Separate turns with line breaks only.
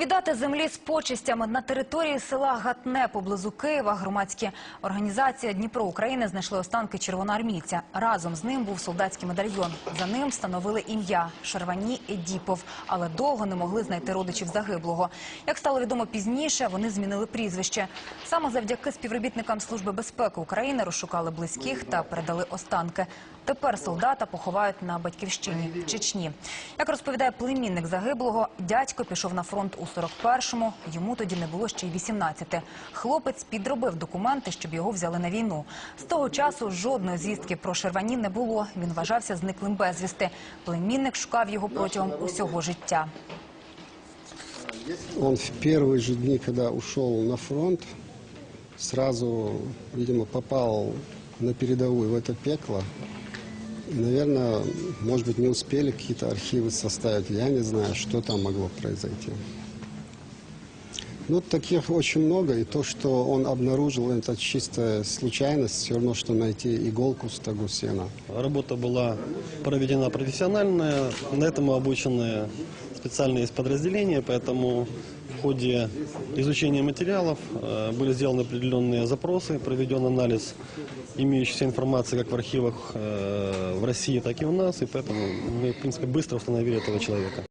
Віддати землі з почистями на території села Гатне поблизу Києва громадські організація Дніпро України знайшли останки червоноармійця. Разом з ним був солдатський медальйон. За ним встановили ім'я Шарвані Едіпов, але довго не могли знайти родичів загиблого. Як стало відомо пізніше, вони змінили прізвище. Саме завдяки співробітникам Служби безпеки України розшукали близьких та передали останки. Тепер солдата поховають на батьківщині в Чечні. Як розповідає племінник загиблого, дядько пішов на фронт у 41-му, йому тоді не було ще й 18. Хлопець підробив документи, щоб його взяли на війну. З того часу жодної звістки про Шервані не було. Він вважався зниклим безвісти. Племінник шукав його протягом усього життя.
Он в первые же дни, когда ушел на фронт, сразу, видимо, попал на передовую в это пекло. И, наверное, может быть, не успели какие-то архивы составить. Я не знаю, что там могло произойти. Ну, таких очень много. И то, что он обнаружил, это чистая случайность. Все равно, что найти иголку в стогу сена.
Работа была проведена профессиональная, на этому обучены специальные подразделения, поэтому в ходе изучения материалов э, были сделаны определенные запросы, проведен анализ имеющейся информации как в архивах э, в России, так и у нас, и поэтому мы, в принципе, быстро установили этого человека.